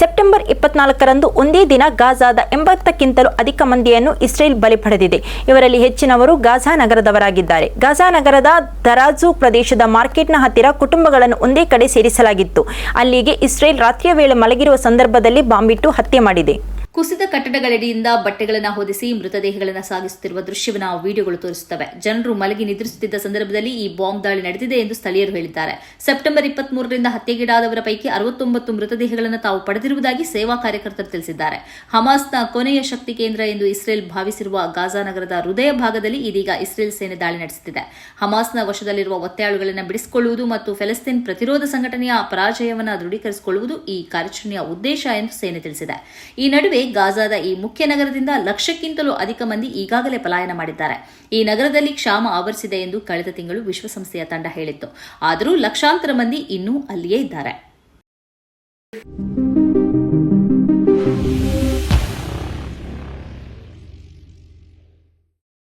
September ಇಪ್ಪತ್ನಾಲ್ಕರಂದು ಒಂದೇ ದಿನ ಗಾಜಾದ ಎಂಬತ್ತಕ್ಕಿಂತಲೂ ಅಧಿಕ ಮಂದಿಯನ್ನು ಇಸ್ರೇಲ್ ಬಲಿ ಪಡೆದಿದೆ. ಇವರಲ್ಲಿ ಹೆಚ್ಚಿನವರು ಗಾಜಾ ನಗರದವರಾಗಿದ್ದಾರೆ. ಗಾಜಾ ನಗರದ ದರಾಜು ಪ್ರದೇಶದ ಮಾರ್ಕೆಟ್ನ ಹತ್ತಿರ ಕುಟುಂಬಗಳನ್ನು ಒಂದೇ ಕಡೆ ಸೇರಿಸಲಾಗಿತ್ತು. ಅಲ್ಲಿಗೆ ಇಸ್ರೇಲ್ ರಾತ್ರಿಯ ವೇಳೆ ಮಲಗಿರುವ ಸಂದರ್ಭದಲ್ಲಿ ಬಾಂಬಿಟ್ಟು ಹತ್ಯೆ ಮಾಡಿದೆ. ಕುಸಿದ ಕಟ್ಟಡಗಳಡಿಯಿಂದ ಬಟ್ಟೆಗಳನ್ನು ಹೊದಿಸಿ ಮೃತದೇಹಗಳನ್ನು ಸಾಗಿಸುತ್ತಿರುವ ದೃಶ್ಯವನ್ನು ವಿಡಿಯೋಗಳು ತೋರಿಸುತ್ತವೆ. ಜನರು ಮಲಗಿ ನಿದ್ರಿಸುತ್ತಿದ್ದ ಸಂದರ್ಭದಲ್ಲಿ ಈ ಬಾಂಬ್ ದಾಳಿ ನಡೆದಿದೆ ಎಂದು ಸ್ಥಳೀಯರು ಹೇಳಿದ್ದಾರೆ. ಸೆಪ್ಟೆಂಬರ್ ಇಪ್ಪತ್ಮೂರರಿಂದ ಹತ್ಯೆಗೀಡಾದವರ ಪೈಕಿ ಅರವತ್ತೊಂಬತ್ತು ಮೃತದೇಹಗಳನ್ನು ತಾವು ಪಡೆದಿರುವುದಾಗಿ ಸೇವಾ ಕಾರ್ಯಕರ್ತರು ತಿಳಿಸಿದ್ದಾರೆ. ಹಮಾಸ್ನ ಕೊನೆಯ ಶಕ್ತಿ ಕೇಂದ್ರ ಎಂದು ಇಸ್ರೇಲ್ ಭಾವಿಸಿರುವ ಗಾಜಾ ನಗರದ ಹೃದಯ ಭಾಗದಲ್ಲಿ ಇದೀಗ ಇಸ್ರೇಲ್ ಸೇನೆ ದಾಳಿ ನಡೆಸುತ್ತಿದೆ. ಹಮಾಸ್ನ ವಶದಲ್ಲಿರುವ ಒತ್ತೆಯಾಳುಗಳನ್ನು ಬಿಡಿಸಿಕೊಳ್ಳುವುದು ಮತ್ತು ಫೆಲಸ್ತೀನ್ ಪ್ರತಿರೋಧ ಸಂಘಟನೆಯ ಪರಾಜಯವನ್ನು ದೃಢೀಕರಿಸಿಕೊಳ್ಳುವುದು ಈ ಕಾರ್ಯಾಚರಣೆಯ ಉದ್ದೇಶ ಎಂದು ಸೇನೆ ತಿಳಿಸಿದೆ. ಈ ನಡುವೆ ಗಾಜಾದ ಈ ಮುಖ್ಯ ನಗರದಿಂದ ಲಕ್ಷಕ್ಕಿಂತಲೂ ಅಧಿಕ ಮಂದಿ ಈಗಾಗಲೇ ಪಲಾಯನ ಮಾಡಿದ್ದಾರೆ. ಈ ನಗರದಲ್ಲಿ ಕ್ಷಾಮ ಆವರಿಸಿದೆ ಎಂದು ಕಳೆದ ತಿಂಗಳು ವಿಶ್ವಸಂಸ್ಥೆಯ ತಂಡ ಹೇಳಿತ್ತು. ಆದರೂ ಲಕ್ಷಾಂತರ ಮಂದಿ ಇನ್ನೂ ಅಲ್ಲಿಯೇ ಇದ್ದಾರೆ.